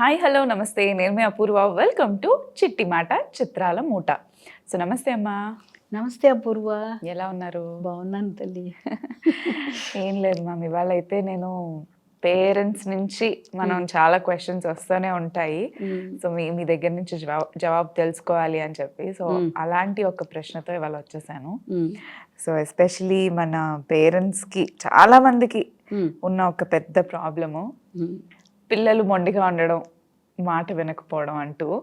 Hi hello నమస్తే. నేను మీ అపూర్వ. Welcome to చిట్టి మాట చిత్రాల మూట. సో నమస్తే అమ్మా. నమస్తే అపూర్వ. ఎలా ఉన్నారు? బాగున్నాను తల్లి. ఏం లేదు మ్యామ్ ఇవాళ అయితే నేను పేరెంట్స్ నుంచి మనం చాలా క్వశ్చన్స్ వస్తూనే ఉంటాయి. సో మీ మీ దగ్గర నుంచి జవాబు జవాబు తెలుసుకోవాలి అని చెప్పి. సో. అలాంటి ఒక ప్రశ్నతో ఇవాళ వచ్చేసాను. సో ఎస్పెషలీ మన పేరెంట్స్కి చాలా మందికి ఉన్న ఒక పెద్ద ప్రాబ్లము పిల్లలు మొండిగా ఉండడం మాట వినకపోవడం అంటూ.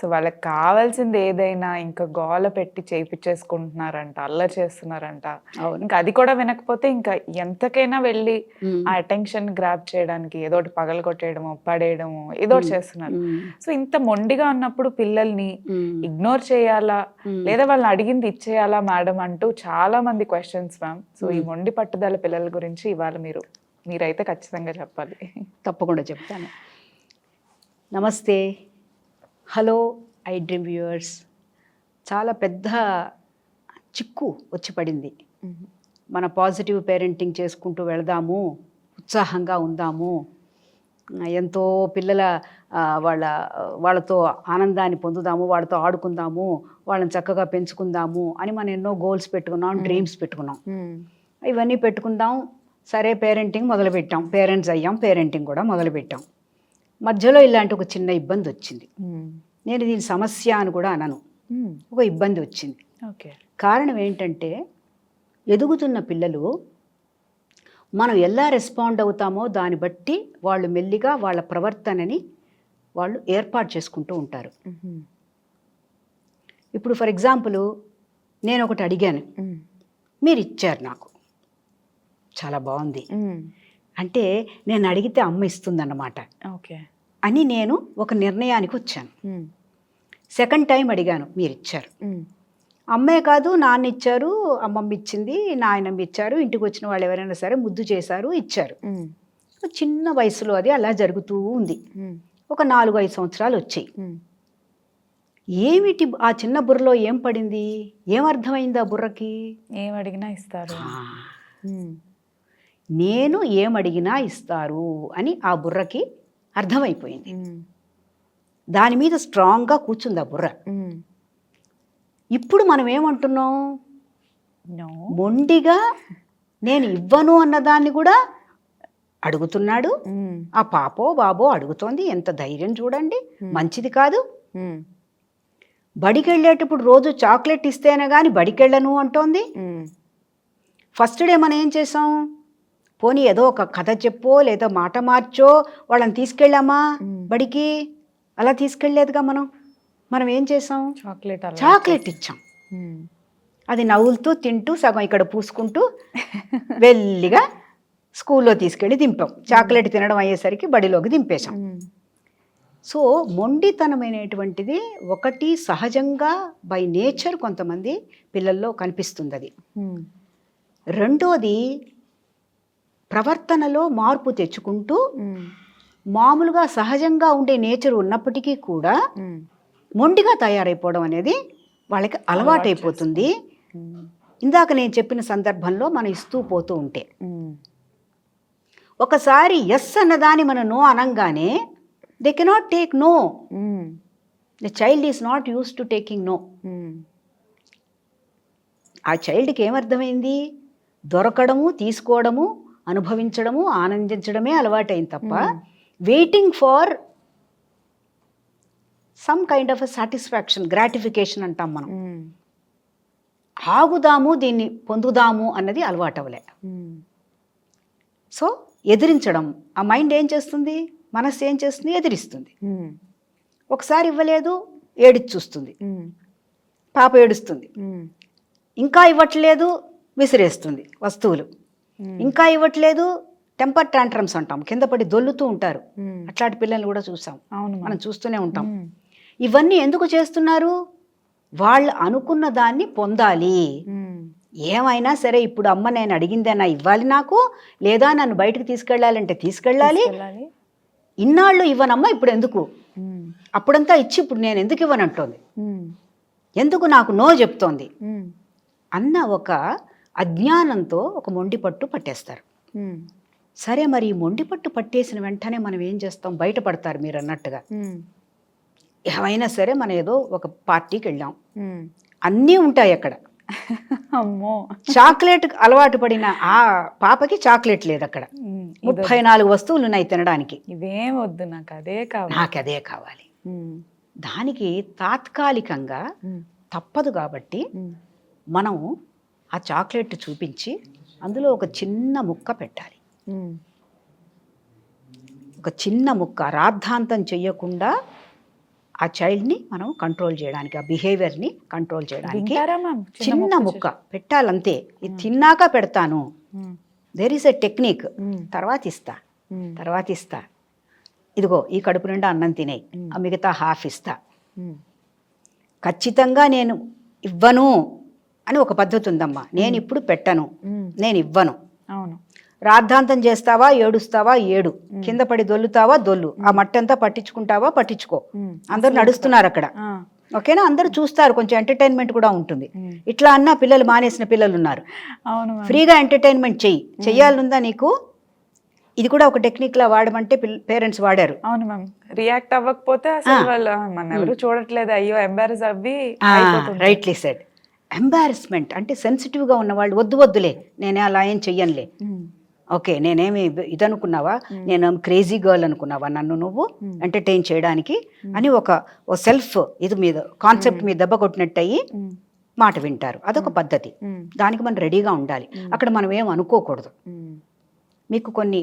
సో వాళ్ళకి కావాల్సింది ఏదైనా ఇంకా గోల పెట్టి చేయించేసుకుంటున్నారంట అల్లరి చేస్తున్నారంట. ఇంకా అది కూడా వినకపోతే ఇంకా ఎంతకైనా వెళ్ళి ఆ అటెన్షన్ గ్రాప్ చేయడానికి ఏదో ఒకటి పగలు కొట్టేయడము పడేయడము ఏదో ఒకటి చేస్తున్నారు. సో ఇంత మొండిగా ఉన్నప్పుడు పిల్లల్ని ఇగ్నోర్ చేయాలా? లేదా వాళ్ళని అడిగింది ఇచ్చేయాలా మేడం అంటూ చాలా మంది క్వశ్చన్స్ మ్యామ్ సో ఈ మొండి పట్టుదల పిల్లల గురించి ఇవాళ మీరు మీరైతే ఖచ్చితంగా చెప్పాలి. తప్పకుండా చెప్తాను. నమస్తే. Hello I Dream viewers. చాలా పెద్ద చిక్కు వచ్చి పడింది. మన పాజిటివ్ పేరెంటింగ్ చేసుకుంటూ వెళదాము ఉత్సాహంగా ఉందాము. ఎంతో పిల్లల వాళ్ళ వాళ్ళతో ఆనందాన్ని పొందుదాము వాళ్ళతో ఆడుకుందాము వాళ్ళని చక్కగా పెంచుకుందాము అని మనం ఎన్నో గోల్స్ పెట్టుకున్నాం డ్రీమ్స్ పెట్టుకున్నాం. ఇవన్నీ పెట్టుకుందాం సరే పేరెంటింగ్ మొదలుపెట్టాం. పేరెంట్స్ అయ్యాం పేరెంటింగ్ కూడా మొదలుపెట్టాం. మధ్యలో ఇలాంటి ఒక చిన్న ఇబ్బంది వచ్చింది. నేను దీని సమస్య అని కూడా అనను. ఒక ఇబ్బంది వచ్చింది. ఓకే. కారణం ఏంటంటే ఎదుగుతున్న పిల్లలు మనం ఎలా రెస్పాండ్ అవుతామో దాన్ని బట్టి వాళ్ళు మెల్లిగా వాళ్ళ ప్రవర్తనని వాళ్ళు ఏర్పాటు చేసుకుంటూ ఉంటారు. ఇప్పుడు ఫర్ ఎగ్జాంపుల్ నేను ఒకటి అడిగాను. మీరు ఇచ్చారు నాకు. చాలా బాగుంది. అంటే నేను అడిగితే అమ్మ ఇస్తుందన్నమాట. ఓకే. అని నేను ఒక నిర్ణయానికి వచ్చాను. సెకండ్ టైం అడిగాను మీరు ఇచ్చారు అమ్మే కాదు నాన్న ఇచ్చారు అమ్మమ్మ ఇచ్చింది నాయనమ్మ ఇచ్చారు ఇంటికి వచ్చిన వాళ్ళు ఎవరైనా సరే ముద్దు చేశారు ఇచ్చారు. చిన్న వయసులో అది అలా జరుగుతూ ఉంది. ఒక నాలుగు ఐదు సంవత్సరాలు వచ్చాయి. ఏమిటి ఆ చిన్న బుర్రలో ఏం పడింది? ఏం అర్థమైంది ఆ బుర్రకి? ఏం అడిగినా ఇస్తారు. నేను ఏం అడిగినా ఇస్తారు అని ఆ బుర్రకి అర్థమైపోయింది. దాని మీద స్ట్రాంగ్గా కూర్చుంది ఆ బుర్ర. ఇప్పుడు మనం ఏమంటున్నాం? మొండిగా నేను ఇవ్వను అన్నదాన్ని కూడా అడుగుతున్నాడు. ఆ పాపో బాబో అడుగుతోంది ఎంత ధైర్యం చూడండి మంచిది కాదు. బడికి వెళ్ళేటప్పుడు రోజు చాక్లెట్ ఇస్తేనే కానీ బడికి వెళ్ళను అంటోంది ఫస్ట్ డే మనం ఏం చేసాం? పోనీ ఏదో ఒక కథ చెప్పో లేదా మాట మార్చో వాళ్ళని తీసుకెళ్ళామా. బడికి? అలా తీసుకెళ్ళలేదుగా మనం. మనం ఏం చేసాం చాక్లెట్ చాక్లెట్ ఇచ్చాం. అది నవ్వులుతూ తింటూ సగం ఇక్కడ పూసుకుంటూ వెల్లిగా స్కూల్లో తీసుకెళ్ళి దింపాం. చాక్లెట్ తినడం అయ్యేసరికి బడిలోకి దింపేశాం. సో మొండితనమైనటువంటిది ఒకటి సహజంగా బై నేచర్ కొంతమంది పిల్లల్లో కనిపిస్తుంది అది. రెండోది ప్రవర్తనలో మార్పు తెచ్చుకుంటూ మ్మ్. మామూలుగా సహజంగా ఉండే నేచర్ ఉన్నప్పటికీ కూడా. మొండిగా తయారైపోవడం అనేది వాళ్ళకి అలవాటైపోతుంది. ఇందాక నేను చెప్పిన సందర్భంలో మనం ఇస్తూ పోతూ ఉంటే. ఒకసారి ఎస్ అన్నదాన్ని మనం నో అనంగానే they cannot take no. The child is not use to taking no. ఆ చైల్డ్కి ఏమర్థమైంది దొరకడము తీసుకోవడము అనుభవించడము ఆనందించడమే అలవాటైంది తప్ప waiting for some kind of satisfaction gratification అంటాం మనం. ఆగుదాము దీన్ని పొందుదాము అన్నది అలవాటవలే. సో ఎదిరించడం ఆ మైండ్ ఏం చేస్తుంది మనస్సు ఏం చేస్తుంది ఎదిరిస్తుంది. ఒకసారి ఇవ్వలేదు ఏడిచి చూస్తుంది. పాప ఏడుస్తుంది. ఇంకా ఇవ్వట్లేదు విసిరేస్తుంది వస్తువులు. ఇంకా ఇవ్వట్లేదు టెంపర్ టాంట్రమ్స్ అంటాం కింద పడి దొల్లుతూ ఉంటారు. అట్లాంటి పిల్లల్ని కూడా చూసాం అవును మనం చూస్తూనే ఉంటాం. ఇవన్నీ ఎందుకు చేస్తున్నారు వాళ్ళు అనుకున్న దాన్ని పొందాలి. ఏమైనా సరే ఇప్పుడు అమ్మ నేను అడిగిందేనా ఇవ్వాలి నాకు లేదా నన్ను బయటకు తీసుకెళ్ళాలంటే తీసుకెళ్ళాలి. ఇన్నాళ్ళు ఇవ్వనమ్మా ఇప్పుడు ఎందుకు. అప్పుడంతా ఇచ్చి ఇప్పుడు నేను ఎందుకు ఇవ్వనంటోంది. ఎందుకు నాకు నో చెప్తోంది. అన్న ఒక అజ్ఞానంతో ఒక మొండి పట్టు పట్టేస్తారు. సరే మరి ఈ మొండి పట్టు పట్టేసిన వెంటనే మనం ఏం చేస్తాం? బయటపడతారు మీరు అన్నట్టుగా. ఏమైనా సరే మనం ఏదో ఒక పార్టీకి వెళ్ళాం. అన్నీ ఉంటాయి అక్కడ. అమ్మో. చాక్లెట్ అలవాటు పడిన ఆ పాపకి చాక్లెట్ లేదు అక్కడ. ఇదో- ముప్పై నాలుగు వస్తువులు ఉన్నాయి తినడానికి. ఇవేం వద్దు నాకు అదే కావాలి. నాకు అదే కావాలి. దానికి తాత్కాలికంగా తప్పదు కాబట్టి మనం ఆ చాక్లెట్ చూపించి అందులో ఒక చిన్న ముక్క పెట్టాలి. ఒక చిన్న ముక్క రాద్ధాంతం చెయ్యకుండా ఆ చైల్డ్ని మనం కంట్రోల్ చేయడానికి ఆ బిహేవియర్ని కంట్రోల్ చేయడానికి చిన్న ముక్క పెట్టాలంతే. ఇది తిన్నాక పెడతాను. దేర్ ఈస్ ఎ టెక్నిక్ తర్వాత ఇస్తా. తర్వాత ఇస్తా. ఇదిగో ఈ కడుపు నిండా అన్నం తినేయి మిగతా హాఫ్ ఇస్తా. ఖచ్చితంగా నేను ఇవ్వను. అని ఒక పద్ధతి ఉందమ్మా. నేను ఇప్పుడు పెట్టను. నేను ఇవ్వను. అవును. రాద్ధాంతం చేస్తావా ఏడుస్తావా ఏడు. కింద పడి దొల్లుతావా దొల్లు. ఆ మట్టంతా పట్టించుకుంటావా పట్టించుకో. అందరు నడుస్తున్నారు అక్కడ. ఓకేనా? అందరూ చూస్తారు కొంచెం ఎంటర్టైన్మెంట్ కూడా ఉంటుంది. ఇట్లా అన్నా పిల్లలు మానేసిన పిల్లలు ఉన్నారు. అవును ఫ్రీగా ఎంటర్టైన్మెంట్ చెయ్యి. చెయ్యాలనుందా నీకు? ఇది కూడా ఒక టెక్నిక్ లా వాడమంటే పేరెంట్స్ వాడారు. అవును మ్యామ్ రియాక్ట్ అవ్వకపోతే అసలు వాళ్ళు "ఆ, మన ఎవరు చూడట్లేదు. అయ్యో ఎంబారస్ అవ్వి. రైట్లీ సెడ్ ఎంబారస్మెంట్ అంటే సెన్సిటివ్గా ఉన్నవాళ్ళు వద్దు వద్దులే నేనే అలా ఏం చెయ్యనులే. ఓకే నేనేమి ఇది అనుకున్నావా? నేను క్రేజీ గర్ల్ అనుకున్నావా నన్ను నువ్వు? ఎంటర్టైన్ చేయడానికి అని ఒక ఓ సెల్ఫ్ ఇది మీద కాన్సెప్ట్ మీద దెబ్బ కొట్టినట్టు అయ్యి మాట వింటారు. అదొక పద్ధతి. దానికి మనం రెడీగా ఉండాలి. అక్కడ మనం ఏం అనుకోకూడదు. మీకు కొన్ని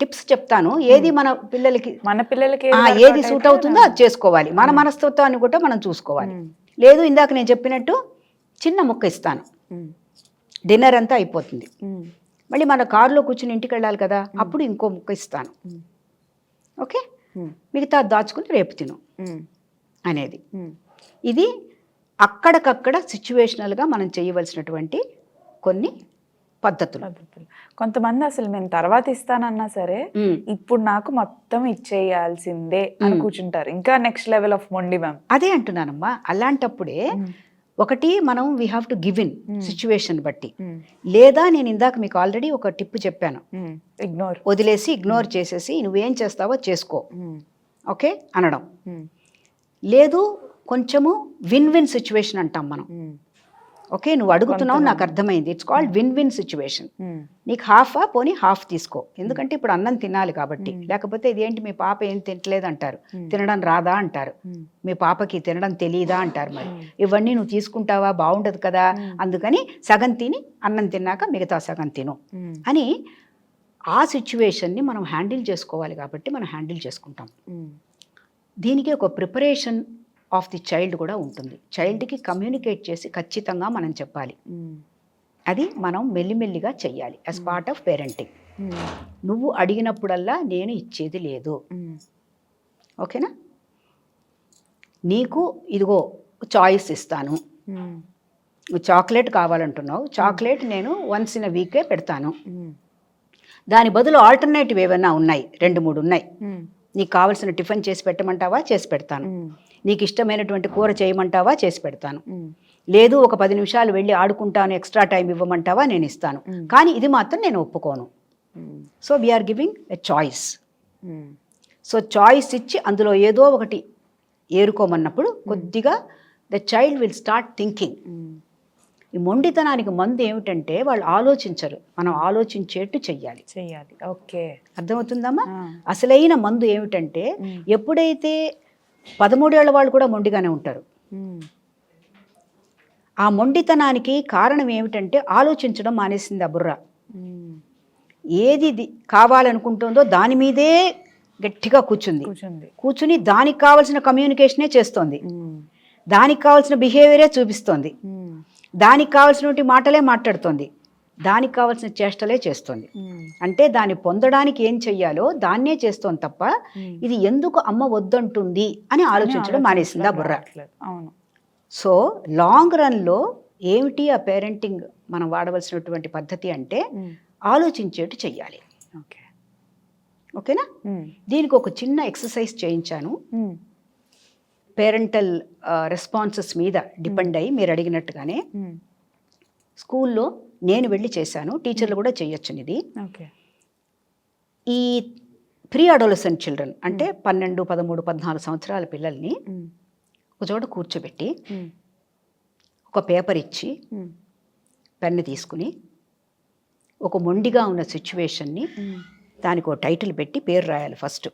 టిప్స్ చెప్తాను. ఏది మన పిల్లలకి మన పిల్లలకి ఏది సూట్ అవుతుందో అది చేసుకోవాలి. మన మనస్తత్వాన్ని కూడా మనం చూసుకోవాలి. లేదు ఇందాక నేను చెప్పినట్టు చిన్న ముక్క ఇస్తాను. డిన్నర్ అంతా అయిపోతుంది. మళ్ళీ మన కారులో కూర్చుని ఇంటికి వెళ్ళాలి కదా అప్పుడు ఇంకో ముక్క ఇస్తాను. ఓకే? మిగతా దాచుకుని రేపు తిను అనేది. ఇది అక్కడికక్కడ సిచ్యువేషనల్గా మనం చేయవలసినటువంటి కొన్ని పద్ధతులు. కొంతమంది అసలు నేను తర్వాత ఇస్తానన్నా సరే. ఇప్పుడు నాకు మొత్తం ఇచ్చేయాల్సిందే అని కూర్చుంటారు. ఇంకా నెక్స్ట్ లెవెల్ ఆఫ్ మొండి మ్యామ్. అదే అంటున్నానమ్మా. అలాంటప్పుడే ఒకటి మనం we have to give in situation బట్టి. లేదా నేను ఇందాక మీకు ఆల్రెడీ ఒక టిప్ చెప్పాను. ఇగ్నోర్ వదిలేసి ఇగ్నోర్ చేసేసి నువ్వేం చేస్తావో చేసుకో. ఓకే? అనడం. లేదు కొంచెము విన్ విన్ సిచ్యువేషన్ అంటాం మనం. ఓకే నువ్వు అడుగుతున్నావు నాకు అర్థమైంది. It's called win win situation నీకు హాఫా పోనీ హాఫ్ తీసుకో. ఎందుకంటే ఇప్పుడు అన్నం తినాలి కాబట్టి. లేకపోతే ఇదేంటి మీ పాప ఏం తినట్లేదు అంటారు. తినడం రాదా అంటారు. మీ పాపకి తినడం తెలియదా అంటారు మరి. ఇవన్నీ నువ్వు తీసుకుంటావా? బాగుండదు కదా. అందుకని సగం తిని అన్నం తిన్నాక మిగతా సగం తిను. అని ఆ సిచ్యువేషన్ని మనం హ్యాండిల్ చేసుకోవాలి కాబట్టి మనం హ్యాండిల్ చేసుకుంటాం. దీనికి ఒక ప్రిపరేషన్ ఆఫ్ ది చైల్డ్ కూడా ఉంటుంది. చైల్డ్కి కమ్యూనికేట్ చేసి ఖచ్చితంగా మనం చెప్పాలి. అది మనం మెల్లిమెల్లిగా చెయ్యాలి యాజ్ పార్ట్ ఆఫ్ పేరెంటింగ్ నువ్వు అడిగినప్పుడల్లా నేను ఇచ్చేది లేదు. ఓకేనా? నీకు ఇదిగో చాయిస్ ఇస్తాను. నువ్వు చాక్లెట్ కావాలంటున్నావు. చాక్లెట్ నేను వన్స్ ఇన్ వీకే పెడతాను. దాని బదులు ఆల్టర్నేటివ్ ఏమైనా ఉన్నాయి. రెండు మూడు ఉన్నాయి. నీకు కావాల్సిన టిఫిన్ చేసి పెట్టమంటావా? చేసి పెడతాను. నీకు ఇష్టమైనటువంటి కూర చేయమంటావా? చేసి పెడతాను. లేదు ఒక పది నిమిషాలు వెళ్ళి ఆడుకుంటాను ఎక్స్ట్రా టైం ఇవ్వమంటావా? నేను ఇస్తాను. కానీ ఇది మాత్రం నేను ఒప్పుకోను. So we are giving a choice so choice ఇచ్చి అందులో ఏదో ఒకటి ఏరుకోమన్నప్పుడు కొద్దిగా the child will start thinking ఈ మొండితనానికి మందు ఏమిటంటే వాళ్ళు ఆలోచించరు. మనం ఆలోచించేట్టు చెయ్యాలి. చెయ్యాలి. ఓకే. అర్థమవుతుందమ్మా? అసలైన మందు ఏమిటంటే ఎప్పుడైతే పదమూడేళ్ళ వాళ్ళు కూడా మొండిగానే ఉంటారు. ఆ మొండితనానికి కారణం ఏమిటంటే ఆలోచించడం మానేసింది ఆ బుర్ర. ఏది కావాలనుకుంటుందో దాని మీదే గట్టిగా కూర్చుంది. కూర్చుని దానికి కావాల్సిన కమ్యూనికేషనే చేస్తోంది. దానికి కావాల్సిన బిహేవియరే చూపిస్తోంది. దానికి కావాల్సినటువంటి మాటలే మాట్లాడుతోంది. దానికి కావాల్సిన చేష్టలే చేస్తోంది. అంటే దాన్ని పొందడానికి ఏం చెయ్యాలో దాన్నే చేస్తోంది తప్ప ఇది ఎందుకు అమ్మ వద్దంటుంది అని ఆలోచించడం మానేసింది ఆ బుర్ర. అవును. సో లాంగ్ రన్లో ఏమిటి ఆ పేరెంటింగ్ మనం వాడవలసినటువంటి పద్ధతి అంటే ఆలోచించేట్టు చెయ్యాలి. ఓకే. ఓకేనా? దీనికి ఒక చిన్న ఎక్సర్సైజ్ చేయించాను. పేరెంటల్ రెస్పాన్సెస్ మీద డిపెండ్ అయ్యి మీరు అడిగినట్టుగానే స్కూల్లో నేను వెళ్ళి చేశాను టీచర్లు కూడా చేయొచ్చు ఇది ఓకే. ఈ ప్రీ అడోలసెంట్ చిల్డ్రన్ అంటే పన్నెండు పదమూడు పద్నాలుగు సంవత్సరాల పిల్లల్ని ఒక చోట కూర్చోబెట్టి ఒక పేపర్ ఇచ్చి పెన్ను తీసుకుని ఒక మొండిగా ఉన్న సిచ్యువేషన్ని దానికి ఒక టైటిల్ పెట్టి పేరు రాయాలి ఫస్ట్.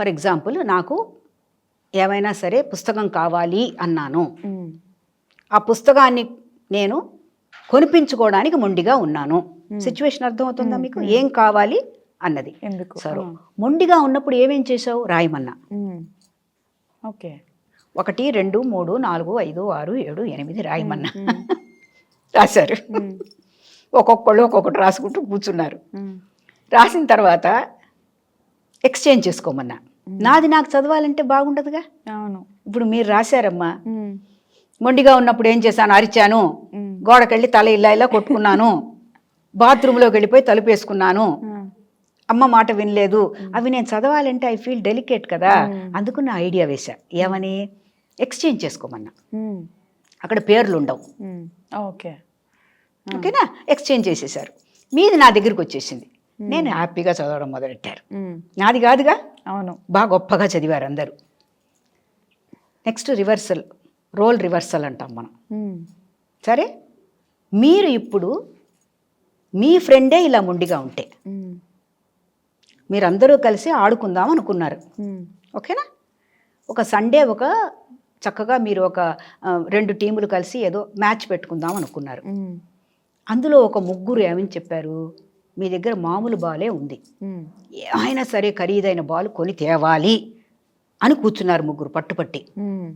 ఫర్ ఎగ్జాంపుల్ నాకు ఏమైనా సరే పుస్తకం కావాలి అన్నాను. ఆ పుస్తకాన్ని నేను కొనిపించుకోవడానికి మొండిగా ఉన్నాను. సిచ్యువేషన్ అర్థమవుతుందా మీకు? ఏం కావాలి అన్నది. ఎందుకు? సరే. మొండిగా ఉన్నప్పుడు ఏమేం చేసావు రాయమన్నా. ఓకే. ఒకటి రెండు మూడు నాలుగు ఐదు ఆరు ఏడు ఎనిమిది రాయమన్నా. రాశారు. ఒక్కొక్కళ్ళు ఒక్కొక్కటి రాసుకుంటూ కూర్చున్నారు. రాసిన తర్వాత ఎక్స్చేంజ్ చేసుకోమన్నా. నాది నాకు చదవాలంటే బాగుండదుగా? అవును. ఇప్పుడు మీరు రాశారమ్మా. మొండిగా ఉన్నప్పుడు ఏం చేశాను? అరిచాను. గోడకెళ్ళి తల ఇలా ఇలా కొట్టుకున్నాను. బాత్రూంలోకి వెళ్ళిపోయి తలుపేసుకున్నాను. అమ్మ మాట వినలేదు. అవి నేను చదవాలంటే ఐ ఫీల్ డెలికేట్ కదా. అందుకు నా ఐడియా వేశా. ఏమని? ఎక్స్చేంజ్ చేసుకోమన్నా. అక్కడ పేర్లు ఉండవు ఓకే. ఓకేనా? ఎక్స్చేంజ్ చేసేసారు మీది నా దగ్గరికి వచ్చేసింది. నేను హ్యాపీగా చదవడం మొదలెట్టారు. నాది కాదుగా? అవును. బాగా గొప్పగా చదివారు అందరూ. నెక్స్ట్ రివర్సల్ రోల్ రివర్సల్ అంటాం మనం. సరే? మీరు ఇప్పుడు మీ ఫ్రెండే ఇలా మొండిగా ఉంటే మీరందరూ కలిసి ఆడుకుందాం అనుకున్నారు. ఓకేనా? ఒక సండే ఒక చక్కగా మీరు ఒక రెండు టీములు కలిసి ఏదో మ్యాచ్ పెట్టుకుందాం అనుకున్నారు. అందులో ఒక ముగ్గురు ఏమని చెప్పారు? మీ దగ్గర మామూలు బాలే ఉంది. ఉమ్, ఏమైనా సరే ఖరీదైన బాల్ కొని తేవాలి అని కూర్చున్నారు ముగ్గురు పట్టుపట్టి. ఉమ్,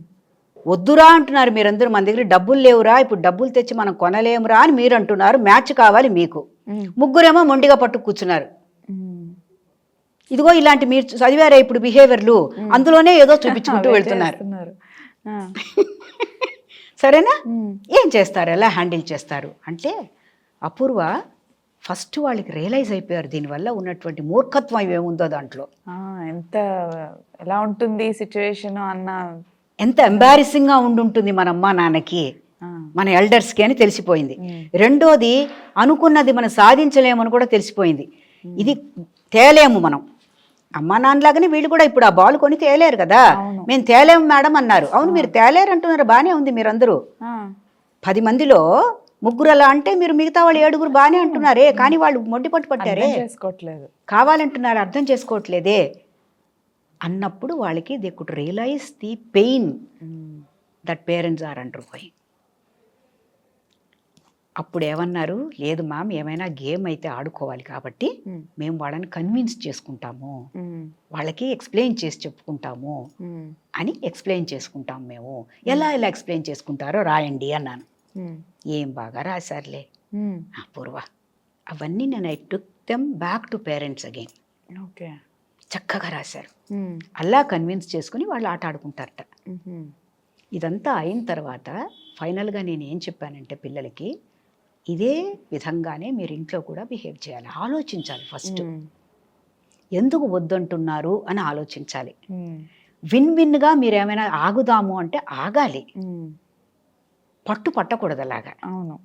వద్దురా అంటున్నారు మీరందరూ మన దగ్గర డబ్బులు లేవురా ఇప్పుడు డబ్బులు తెచ్చి మనం కొనలేమురా అని మీరు అంటున్నారు మ్యాచ్ కావాలి మీకు. ముగ్గురేమో మొండిగా పట్టు కూర్చున్నారు. ఇదిగో ఇలాంటి మీరు చదివారా ఇప్పుడు బిహేవియర్లు అందులోనే ఏదో చూపించుకుంటూ వెళ్తున్నారు. సరేనా? ఏం చేస్తారు? ఎలా హ్యాండిల్ చేస్తారు? అంటే అపూర్వ ఫస్ట్ వాళ్ళకి రియలైజ్ అయిపోయారు దీనివల్ల ఉన్నటువంటి మూర్ఖత్వం ఏముందో దాంట్లో. ఎంత ఎలా ఉంటుంది సిచ్యువేషన్ అన్న ఎంత ఎంబారిసింగ్గా ఉండుంటుంది మన అమ్మ నాన్నకి మన ఎల్డర్స్కి అని తెలిసిపోయింది. రెండోది అనుకున్నది మనం సాధించలేమని కూడా తెలిసిపోయింది. ఇది తేలేము మనం. అమ్మా నాన్నలాగానే వీళ్ళు కూడా ఇప్పుడు ఆ బాల్ కొని తేలేరు కదా. మేము తేలేము మేడం అన్నారు. అవును మీరు తేలేరు అంటున్నారు బాగానే ఉంది మీరందరూ. పది మందిలో ముగ్గురు అలా అంటే మీరు మిగతా వాళ్ళు ఏడుగురు బాగానే అంటున్నారే కానీ వాళ్ళు మొండి పట్టు పట్టారే? చేసుకోవట్లేదు. కావాలంటున్నారు అర్థం చేసుకోవట్లేదే? అన్నప్పుడు వాళ్ళకి they could realise the pain that parents are undergoing అప్పుడు ఏమన్నారు లేదు మ్యామ్ ఏమైనా గేమ్ అయితే ఆడుకోవాలి కాబట్టి మేము వాళ్ళని కన్విన్స్ చేసుకుంటాము. వాళ్ళకి ఎక్స్ప్లెయిన్ చేసి చెప్పుకుంటాము అని ఎక్స్ప్లెయిన్ చేసుకుంటాం మేము. ఎలా ఎలా ఎక్స్ప్లెయిన్ చేసుకుంటారో రాయండి అన్నాను. ఏం బాగా రాశారులే. అపూర్వ. అవన్నీ నేను I took them back to parents again. Okay. చక్కగా రాశారు. అలా కన్విన్స్ చేసుకుని వాళ్ళు ఆట ఆడుకుంటారట. ఇదంతా అయిన తర్వాత ఫైనల్గా నేను ఏం చెప్పానంటే పిల్లలకి ఇదే విధంగానే మీరు ఇంట్లో కూడా బిహేవ్ చేయాలి. ఆలోచించాలి ఫస్ట్. ఎందుకు వద్దంటున్నారు అని ఆలోచించాలి. విన్ విన్గా మీరు ఏమైనా ఆగుదాము అంటే ఆగాలి. పట్టు పట్టకూడదు అలాగా అవును.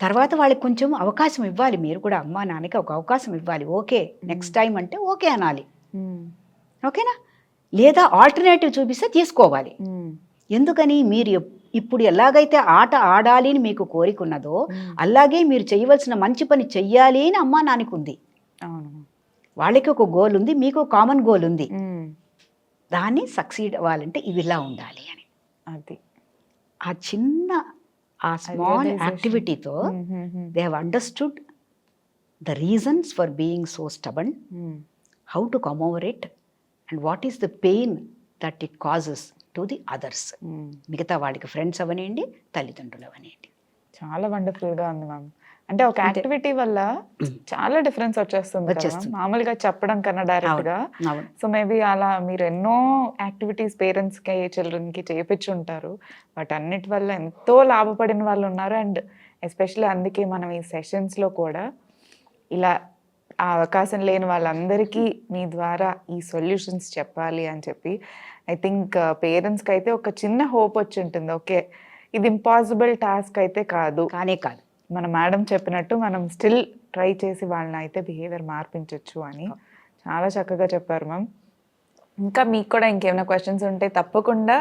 తర్వాత వాళ్ళకి కొంచెం అవకాశం ఇవ్వాలి. మీరు కూడా అమ్మా నాన్నకి ఒక అవకాశం ఇవ్వాలి. ఓకే నెక్స్ట్ టైం అంటే ఓకే అనాలి. ఓకేనా? లేదా ఆల్టర్నేటివ్ చూపిస్తే తీసుకోవాలి. ఎందుకని? మీరు ఇప్పుడు ఎలాగైతే ఆట ఆడాలి అని మీకు కోరిక ఉన్నదో అలాగే మీరు చేయవలసిన మంచి పని చెయ్యాలి అని అమ్మా నాన్నకు ఉంది. అవును. వాళ్ళకి ఒక గోల్ ఉంది మీకు కామన్ గోల్ ఉంది. దాన్ని సక్సీడ్ అవ్వాలంటే ఇవి ఇలా ఉండాలి అని. అది. ఆ చిన్న ఆ small. యాక్టివిటీతో they have understood the reasons for being so stubborn how to come over it and what is the pain that it causes to the others. మిగతా వాడికి ఫ్రెండ్స్ అవనివ్వండి తల్లిదండ్రులు అవనివ్వండి చాలా వండర్ఫుల్గా ఉంది మ్యామ్ అంటే ఒక యాక్టివిటీ వల్ల చాలా డిఫరెన్స్ వచ్చేస్తుంది. మామూలుగా చెప్పడం కన్నా డైరెక్ట్గా. సో మేబీ అలా మీరు ఎన్నో యాక్టివిటీస్ పేరెంట్స్కి చిల్డ్రన్కి చేయించి ఉంటారు. బట్ అన్నిటి వల్ల ఎంతో లాభపడిన వాళ్ళు ఉన్నారు. అండ్ ఎస్పెషల్లీ అందుకే మనం ఈ సెషన్స్లో కూడా ఇలా ఆ అవకాశం లేని వాళ్ళందరికీ మీ ద్వారా ఈ సొల్యూషన్స్ చెప్పాలి అని చెప్పి ఐ థింక్ పేరెంట్స్కి అయితే ఒక చిన్న హోప్ వచ్చి ఉంటుంది. ఓకే ఇది ఇంపాసిబుల్ టాస్క్ అయితే కాదు. కానే కాదు. మన మేడం చెప్పినట్టు మనం స్టిల్ ట్రై చేసి వాళ్ళని అయితే బిహేవియర్ మార్పించవచ్చు అని చాలా చక్కగా చెప్పారు మ్యామ్. ఇంకా మీకు కూడా ఇంకేమైనా క్వశ్చన్స్ ఉంటే తప్పకుండా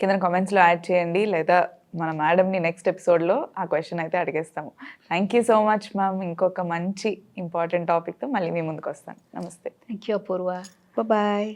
కింద కామెంట్స్లో యాడ్ చేయండి లేదా మన మేడంని నెక్స్ట్ ఎపిసోడ్లో ఆ క్వశ్చన్ అయితే అడిగేస్తాము. Thank you so much ma'am. ఇంకొక మంచి ఇంపార్టెంట్ టాపిక్తో మళ్ళీ మీ ముందుకు వస్తాను. నమస్తే. Thank you Apurva bye